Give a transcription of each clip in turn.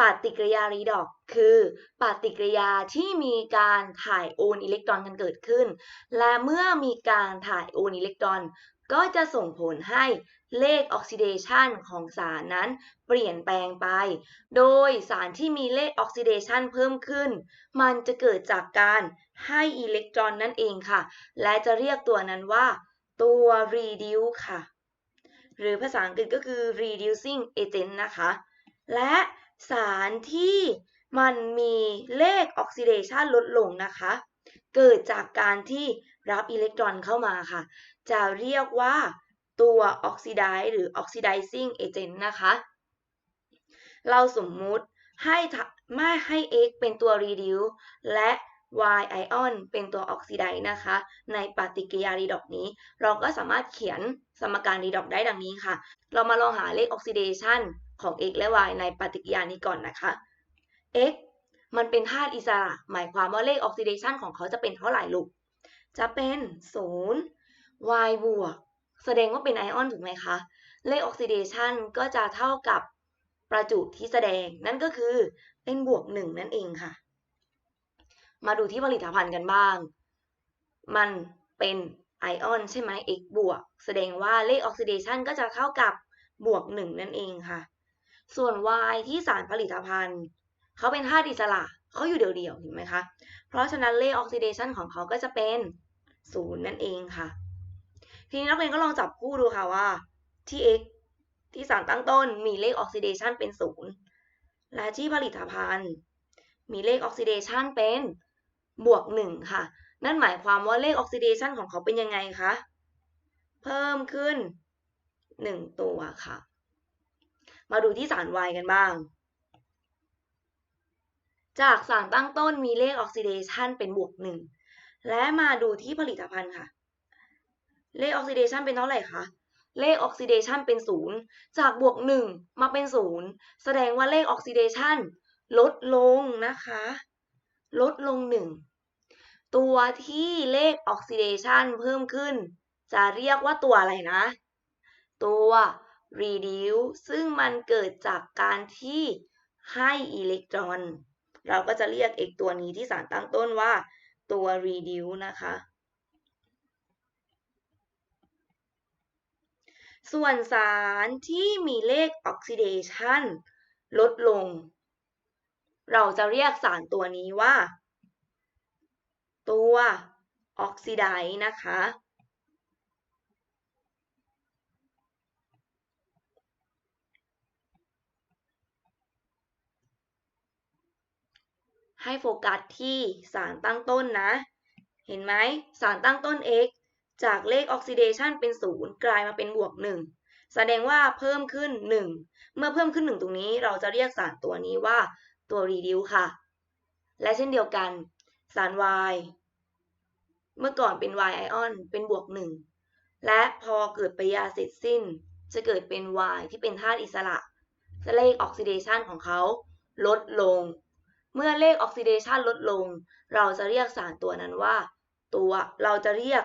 ปฏิกิริยารีดอกคือปฏิกิริยาที่มีการถ่ายโอนอิเล็กตรอนกันเกิดขึ้น และเมื่อมีการถ่ายโอนอิเล็กตรอน ก็จะส่งผลให้เลขออกซิเดชันของสารนั้นเปลี่ยนแปลงไป โดยสารที่มีเลขออกซิเดชันเพิ่มขึ้น มันจะเกิดจากการให้อิเล็กตรอนนั่นเองค่ะ และจะเรียกตัวนั้นว่า ตัว reduce ค่ะ หรือภาษาอังกฤษก็คือ reducing agent นะคะ และ สารที่มันมีเลขออกซิเดชันลดลงนะคะ เกิดจากการที่รับอิเล็กตรอนเข้ามาค่ะ จะเรียกว่าตัวออกซิไดซ์หรือ oxidizing agent นะคะ เราสมมุติให้ไม่ให้ x เป็นตัว reduce และ y ion เป็นตัวออกซิไดซ์นะคะ ในปฏิกิริยารีดอกนี้ เราก็สามารถเขียนสมการรีดอกได้ดังนี้ค่ะ เรามาลองหาเลขออกซิเดชัน ของ x และ y ในปฏิกิริยานี้ก่อนนะคะ x มันเป็นธาตุอิสระ หมายความว่าเลขออกซิเดชันของเขาจะเป็นเท่าไหร่ลูก จะเป็น 0 y บวก แสดงว่าเป็นไอออนถูกไหมคะ เลขออกซิเดชันก็จะเท่ากับประจุที่แสดง นั่นก็คือเป็นบวก 1 นั่นเองค่ะ มาดูที่ผลิตภัณฑ์กันบ้าง มันเป็นไอออนใช่ไหม x บวก แสดงว่าเลขออกซิเดชันก็จะเท่ากับบวก 1 นั่นเองค่ะ ส่วน y ที่สารผลิตภัณฑ์ เขาเป็นธาตุอิสระเขาอยู่เดี่ยวๆเห็นไหมคะ เพราะฉะนั้นเลขออกซิเดชันของเขาก็จะเป็น0นั่นเองค่ะ ทีนี้นักเรียนก็ลองจับคู่ดูค่ะว่าที่ x ที่สารตั้งต้นมีเลขออกซิเดชันเป็น0และที่ผลิตภัณฑ์ มีเลขออกซิเดชันเป็นบวก1ค่ะ นั่นหมายความว่าเลขออกซิเดชันของเขาเป็นยังไงคะ เพิ่มขึ้น1ตัวค่ะ มาดูที่สาร Y กันบ้าง จากสารตั้งต้นมีเลขออกซิเดชันเป็นบวก1และมาดูที่ผลิตภัณฑ์ค่ะ เลขออกซิเดชันเป็นเท่าไหร่คะ เลขออกซิเดชันเป็น0จากบวก1มาเป็น0แสดงว่าเลขออกซิเดชันลดลงนะคะ ลดลง1ตัวที่เลขออกซิเดชันเพิ่มขึ้น จะเรียกว่าตัวอะไรนะ ตัว reduce ซึ่งมันเกิดจากการที่ให้อิเล็กตรอน เราก็จะเรียกเอกตัวนี้ที่สารตั้งต้นว่าตัว reduce นะคะ ส่วนสารที่มีเลขออกซิเดชันลดลง เราจะเรียกสารตัวนี้ว่า ตัวออกซิไดนะคะ ให้โฟกัสที่สารตั้งต้นนะ เห็นไหมสารตั้งต้น x จากเลขออกซิเดชันเป็น 0 กลายมาเป็นบวก 1 แสดงว่าเพิ่มขึ้น 1 เมื่อเพิ่มขึ้น 1 ตรงนี้เราจะเรียกสารตัวนี้ว่าตัว reduce ค่ะ และเช่นเดียวกัน สาร y เมื่อก่อนเป็น y ion เป็นบวก 1 และพอเกิดปฏิกิริยาเสร็จสิ้น จะเกิดเป็น y ที่เป็นธาตุอิสระเลขออกซิเดชันของเขาลดลง เมื่อเลขออกซิเดชันลดลง เราจะเรียกสารตัวนั้นว่า ตัวเราจะเรียก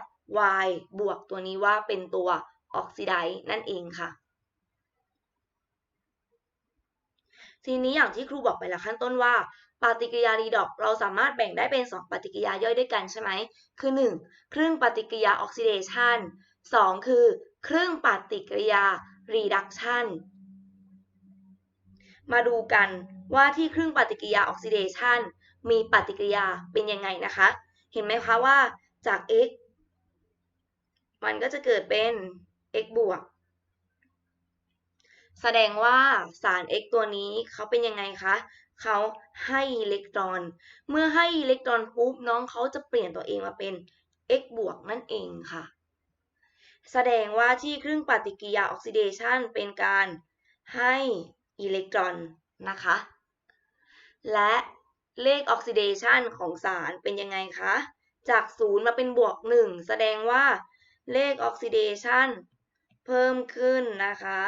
y บวกตัวนี้ว่าเป็นตัวออกซิไดซ์นั่นเองค่ะ ทีนี้อย่างที่ครูบอกไปล้วขั้นต้นว่า ปฏิกิริยารีดอกเราสามารถแบ่งได้เป็น 2 ปฏิกิริยาย่อยด้วยกันใช่ไหม คือ 1 ครึ่งปฏิกิริยาออกซิเดชัน2 คือ ครึ่งปฏิกิริยารีดักชัน มาดูกันว่าที่ครึ่งปฏิกิริยาออกซิเดชันมีปฏิกิริยาเป็นยังไงนะคะ เห็นไหมคะว่าจาก x มันก็จะเกิดเป็น x บวก แสดงว่าสาร x ตัวนี้เขาเป็นยังไงคะเขาให้อิเล็กตรอน เมื่อให้อิเล็กตรอนปุ๊บน้องเขาจะเปลี่ยนตัวเองมาเป็น x บวกนั่นเองค่ะ แสดงว่าที่ครึ่งปฏิกิริยาออกซิเดชันเป็นการให้ อิเล็กตรอนนะคะ และเลขออกซิเดชันของสารเป็นยังไงคะ จาก 0 มาเป็นบวก 1 แสดงว่าเลขออกซิเดชันเพิ่มขึ้นนะคะ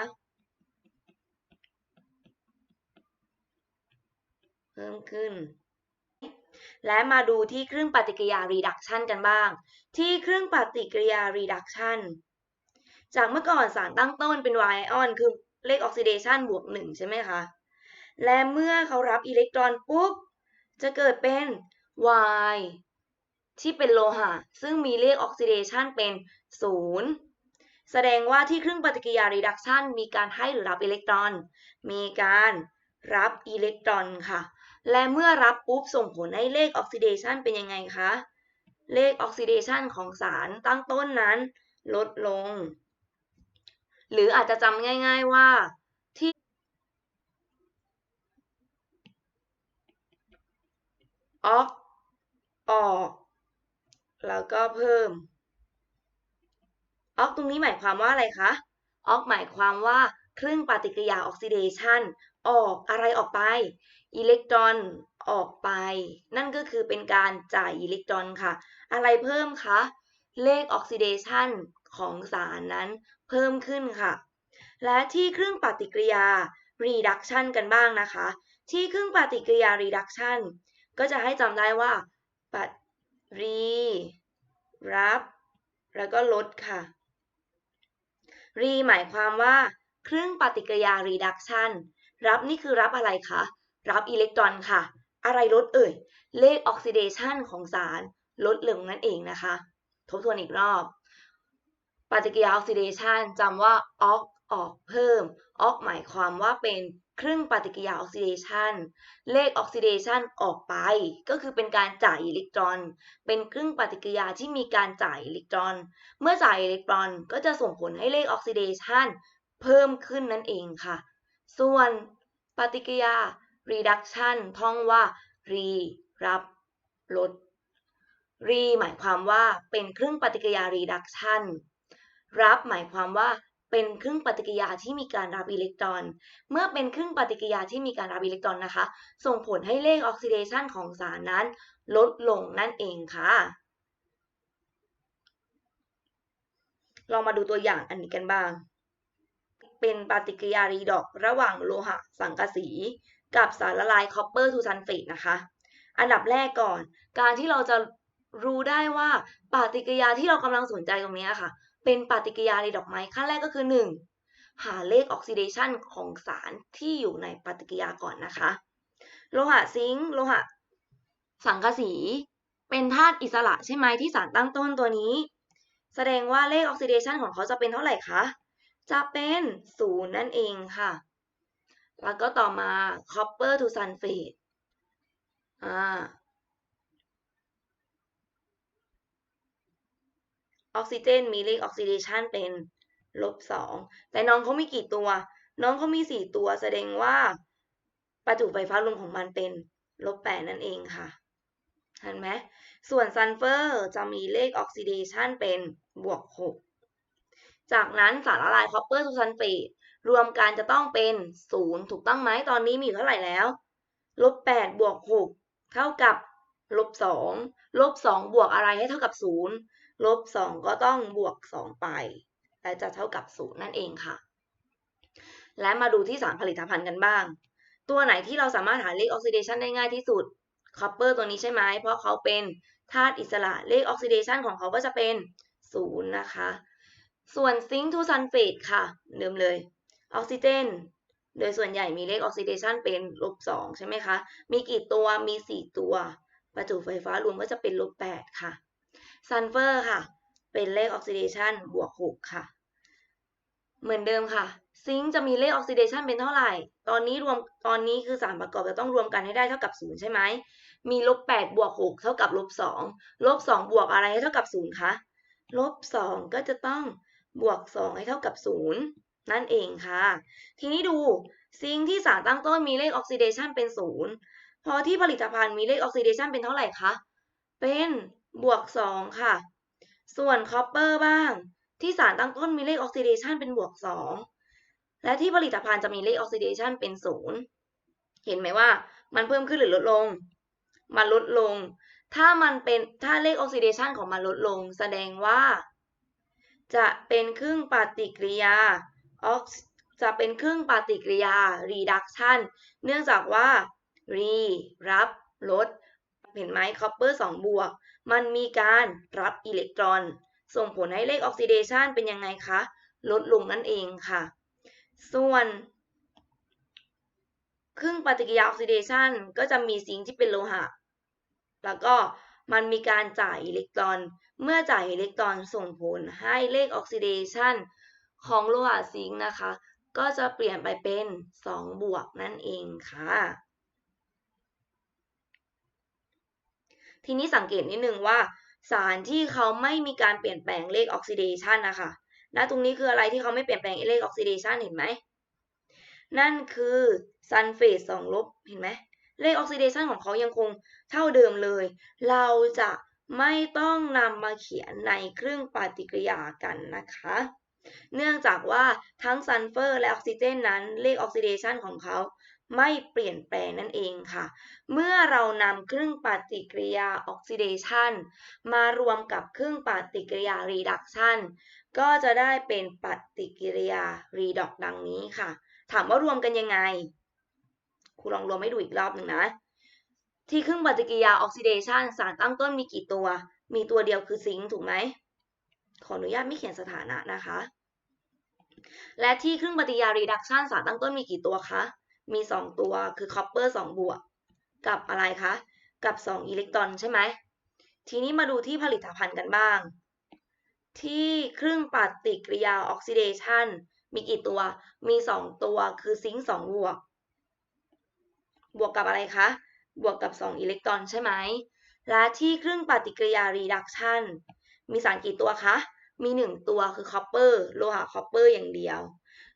เพิ่มขึ้น และมาดูที่เครึ่องปฏิกิริยา reduction กันบ้าง ที่เครึ่องปฏิกิริยา reduction จากเมื่อก่อนสารตั้งต้นเป็น y ion คือ เลขออกซิเดชันบวก 1 ใช่ไหมคะ และเมื่อเขารับอิเล็กตรอนปุ๊บ จะเกิดเป็น Y ที่เป็นโลหะ ซึ่งมีเลขออกซิเดชันเป็น 0 แสดงว่าที่เครื่องปฏิกิริยา reduction มีการให้หรือรับอิเล็กตรอน มีการรับอิเล็กตรอนค่ะ และเมื่อรับปุ๊บส่งผลให้เลขออกซิเดชันเป็นยังไงคะ เลขออกซิเดชันของสารตั้งต้นนั้นลดลง หรืออาจจะจำง่าย ๆว่าที่ออกออกแล้วก็เพิ่มออกตรงนี้หมายความว่าอะไรคะออกหมายความว่าเครื่องปฏิกิริยาออกซิเดชันออกอะไรออกไป อิเล็กตรอนออกไป นั่นก็คือเป็นการจ่ายอิเล็กตรอนค่ะ อะไรเพิ่มคะ เลขออกซิเดชัน ของสารนั้นเพิ่มขึ้นค่ะ และที่เครื่องปฏิกิริยา reduction กันบ้างนะคะ ที่เครื่องปฏิกิริยา reduction ก็จะให้จำได้ว่าปรีรับ แล้วก็ลดค่ะรีหมายความว่าเครื่องปฏิกิริยา reduction รับนี่คือรับอะไรคะ รับอิเล็กตรอนค่ะ อะไรลดเอ่ย เลขออกซิเดชันของสารลดลงนั่นเองนะคะ ทบทวนอีกรอบ ปฏิกิริยาออกซิเดชันจำว่าออกออกเพิ่มออกหมายความว่าเป็นครื่งปฏิกิริยาออกซิเดชันเลขออกซิเดชันออกไป ก็คือเป็นการจ่ายอิเล็กตรอน เป็นครื่งปฏิกิริยาที่มีการจ่ายอิเล็กตรอน เมื่อจ่ายอิเล็กตรอนก็จะส่งผลให้เลขออกซิเดชันเพิ่มขึ้นนั่นเองค่ะ ส่วนปฏิกิริยา reduction ท่องว่า re รับลด re หมายความว่าเป็นครื่งปฏิกิริยา reduction รับหมายความว่าเป็นเครื่องปฏิกิริยาที่มีการรับอิเล็กตรอน เมื่อเป็นเครื่องปฏิกิริยาที่มีการรับอิเล็กตรอนนะคะ ส่งผลให้เลขออกซิเดชันของสารนั้น ลดลงนั่นเองค่ะ ลองมาดูตัวอย่างอันนี้กันบ้าง เป็นปฏิกิริยารีดอกระหว่างโลหะสังกะสี กับสารละลายคอปเปอร์ทูซัลเฟตนะคะ อันดับแรกก่อน การที่เราจะรู้ได้ว่าปฏิกิริยาที่เรากำลังสนใจตรงนี้ค่ะ เป็นปฏิกิริยารีดอกไม้ขั้นแรกก็คือ 1. หาเลขออกซิเดชันของสารที่อยู่ในปฏิกิริยาก่อนนะคะ โลหะซิงค์โลหะ สังกะสี เป็นธาตุอิสระใช่ไหมที่สารตั้งต้นตัวนี้ แสดงว่าเลขออกซิเดชันของเขาจะเป็นเท่าไหร่คะ จะเป็นศูนย์นั่นเองค่ะ แล้วก็ต่อมา copper to sulfate อ่า ออกซิเจนมีเลขออกซิเดชันเป็นลบสองแต่น้องเขามีกี่ตัว น้องเขามีสี่ตัวแสดงว่าประจุไฟฟ้ารวมของมันเป็นลบแปดนั่นเองค่ะเห็นไหมส่วนซัลเฟอร์จะมีเลขออกซิเดชันเป็นบวกหกจากนั้นสารละลายคอปเปอร์ทูซัลเฟตรวมกันจะต้องเป็นศูนย์ถูกต้องไหมตอนนี้มีอยู่เท่าไหร่แล้วลบแปดบวกหกเท่ากับลบสองลบสองบวกอะไรให้เท่ากับศูนย์ ลบสองก็ต้องบวกสองไป และจะเท่ากับศูนย์นั่นเองค่ะ และมาดูที่สารผลิตภัณฑ์กันบ้าง ตัวไหนที่เราสามารถหาเลขออกซิเดชันได้ง่ายที่สุดคอปเปอร์ตัวนี้ใช่ไหม เพราะเขาเป็นธาตุอิสระเลขออกซิเดชันของเขาก็จะเป็นศูนย์นะคะ ส่วนซิงค์ทูซัลเฟตค่ะ เดิมเลย ออกซิเจน โดยส่วนใหญ่มีเลขออกซิเดชันเป็นลบสองใช่ไหมคะ มีกี่ตัว มีสี่ตัว ประจุไฟฟ้ารวมก็จะเป็นลบแปดค่ะ ซัลเฟอร์ค่ะ เป็นเลขออกซิเดชันบวกหกค่ะ เหมือนเดิมค่ะ ซิงค์จะมีเลขออกซิเดชันเป็นเท่าไหร่ ตอนนี้รวมตอนนี้คือสารประกอบจะต้องรวมกันให้ได้เท่ากับศูนย์ใช่ไหม มีลบแปดบวกหกเท่ากับลบสองลบสองบวกอะไรให้เท่ากับศูนย์คะ ลบสองก็จะต้องบวกสองให้เท่ากับศูนย์นั่นเองค่ะ ทีนี้ดูซิงค์ที่สารตั้งต้นมีเลขออกซิเดชันเป็นศูนย์พอที่ผลิตภัณฑ์มีเลขออกซิเดชันเป็นเท่าไหร่คะ เป็น บวกสองค่ะ ส่วนคอปเปอร์บ้าง ที่สารตั้งต้นมีเลขออกซิเดชันเป็นบวกสองและที่ผลิตภัณฑ์จะมีเลขออกซิเดชันเป็นศูนย์เห็นไหมว่ามันเพิ่มขึ้นหรือลดลง มันลดลง ถ้ามันเป็นถ้าเลขออกซิเดชันของมันลดลง แสดงว่า จะเป็นครึ่งปฏิกิริยาออกจะเป็นครึ่งปฏิกิริยา reduction เนื่องจากว่า re รับลด เห็นไหม copper 2 บวก มันมีการรับอิเล็กตรอน ส่งผลให้เลขออกซิเดชันเป็นยังไงคะ ลดลงนั่นเองค่ะ ส่วน ครึ่งปฏิกิริยาออกซิเดชันก็จะมีซิงค์ที่เป็นโลหะ แล้วก็มันมีการจ่ายอิเล็กตรอน เมื่อจ่ายอิเล็กตรอนส่งผลให้เลขออกซิเดชันของโลหะซิงค์นะคะ ก็จะเปลี่ยนไปเป็น 2 บวกนั่นเองค่ะ ทีนี้สังเกตนิดนึงว่า สารที่เขาไม่มีการเปลี่ยนแปลงเลขออกซิเดชันนะคะณตรงนี้คืออะไรที่เขาไม่เปลี่ยนแปลงเลขออกซิเดชันเห็นไหม นั่นคือซัลเฟตสองลบเห็นไหมเลขออกซิเดชันของเขายังคงเท่าเดิมเลย เราจะไม่ต้องนำมาเขียนในเครื่องปฏิกิริยากันนะคะ เนื่องจากว่าทั้งซัลเฟอร์และออกซิเจนนั้นเลขออกซิเดชันของเขา ไม่เปลี่ยนแปลงนั่นเองค่ะ เมื่อเรานำเครื่องปฏิกิริยาออกซิเดชันมารวมกับเครื่องปฏิกิริยารีดักชันก็จะได้เป็นปฏิกิริยารีดอกดังนี้ค่ะ ถามว่ารวมกันยังไงครูลองรวมให้ดูอีกรอบหนึ่งนะ ที่เครื่องปฏิกิริยาออกซิเดชันสารตั้งต้นมีกี่ตัว มีตัวเดียวคือซิงค์ถูกไหม ขออนุญาตไม่เขียนสถานะนะคะ และที่เครื่องปฏิกิริยารีดักชันสารตั้งต้นมีกี่ตัวคะ มี 2 ตัวคือคอปเปอร์2บวก กับอะไรคะ กับ 2 อิเล็กตรอนใช่ไหม ทีนี้มาดูที่ผลิตภัณฑ์กันบ้าง ที่เครื่องปฏิกิริยาออกซิเดชันมีกี่ตัว มี 2 ตัวคือซิงค์2บวก บวกกับอะไรคะ บวกกับ 2 อิเล็กตรอนใช่ไหม และที่เครื่องปฏิกิริยารีดักชันมีสารกี่ตัวคะ มี 1 ตัวคือคอปเปอร์โลหะคอปเปอร์อย่างเดียว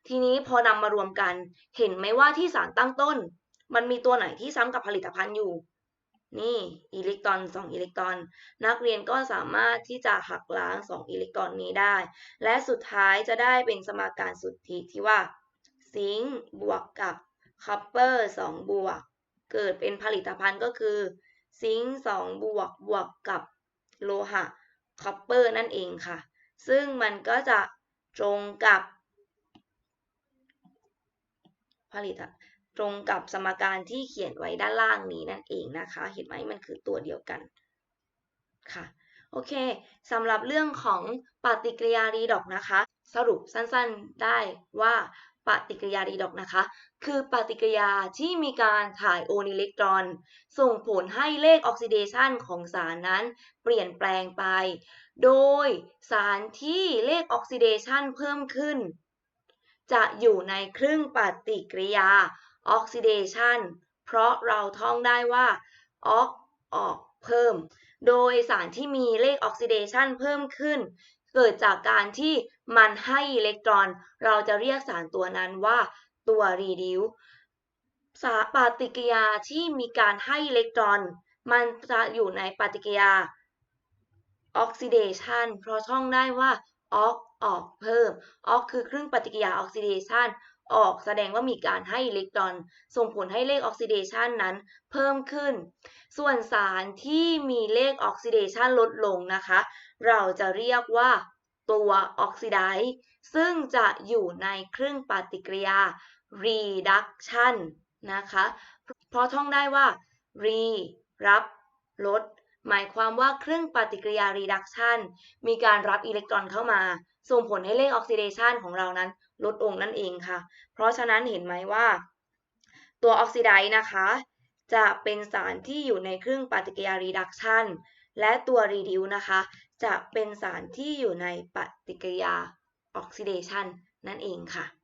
ทีนี้พอนำมารวมกัน เห็นไหมว่าที่สารตั้งต้น มันมีตัวไหนที่ซ้ำกับผลิตภัณฑ์อยู่ นี่อิเล็กตรอน2อิเล็กตรอน นักเรียนก็สามารถที่จะหักล้าง 2 อิเล็กตรอนนี้ได้ และสุดท้ายจะได้เป็นสมการสุทธิที่ว่า ซิงค์บวกกับคัพเปอร์2บวก เกิดเป็นผลิตภัณฑ์ก็คือ ซิงค์2บวกบวกกับโลหะคัพเปอร์นั่นเองค่ะ ซึ่งมันก็จะตรงกับ ผลิตตรงกับสมการที่เขียนไว้ด้านล่างนี้นั่นเองนะคะ เห็นไหมมันคือตัวเดียวกันค่ะโอเคสำหรับเรื่องของปฏิกิริยารีดอกนะคะ สรุปสั้นๆได้ว่าปฏิกิริยารีดอกนะคะ คือปฏิกิริยาที่มีการถ่ายโอนอิเล็กตรอน ส่งผลให้เลขออกซิเดชันของสารนั้นเปลี่ยนแปลงไป โดยสารที่เลขออกซิเดชันเพิ่มขึ้น จะอยู่ในครึ่งปฏิกิริยาออกซิเดชันเพราะเราท่องได้ว่าออกออกเพิ่ม โดยสารที่มีเลขออกซิเดชันเพิ่มขึ้น เกิดจากการที่มันให้อิเล็กตรอน เราจะเรียกสารตัวนั้นว่าตัวรีดิวสาปฏิกิริยาที่มีการให้อิเล็กตรอน มันจะอยู่ในปฏิกิริยาออกซิเดชันเพราะท่องได้ว่า ออกออกเพิ่มออกคือเครึ่องปฏิกิริยาออกซิเดชันออกแสดงว่ามีการให้อิเล็กตรอน ส่งผลให้เลขออกซิเดชันนั้นเพิ่มขึ้น ส่วนสารที่มีเลขออกซิเดชันลดลงนะคะ เราจะเรียกว่าตัวออกซิไดซ์ซึ่งจะอยู่ในเครื่องปฏิกิริยา reduction นะคะ เพราะท่องได้ว่า re รับลด หมายความว่าเครื่องปฏิกิริยา reduction มีการรับอิเล็กตรอนเข้ามา ส่งผลให้เลขออกซิเดชันของเรานั้นลดลงนั่นเองค่ะ เพราะฉะนั้นเห็นไหมว่า ตัวออกซิไดซ์นะคะ จะเป็นสารที่อยู่ในเครื่องปฏิกิริยารีดักชันและตัวรีดิวนะคะ จะเป็นสารที่อยู่ในปฏิกิริยาออกซิเดชันนั่นเองค่ะ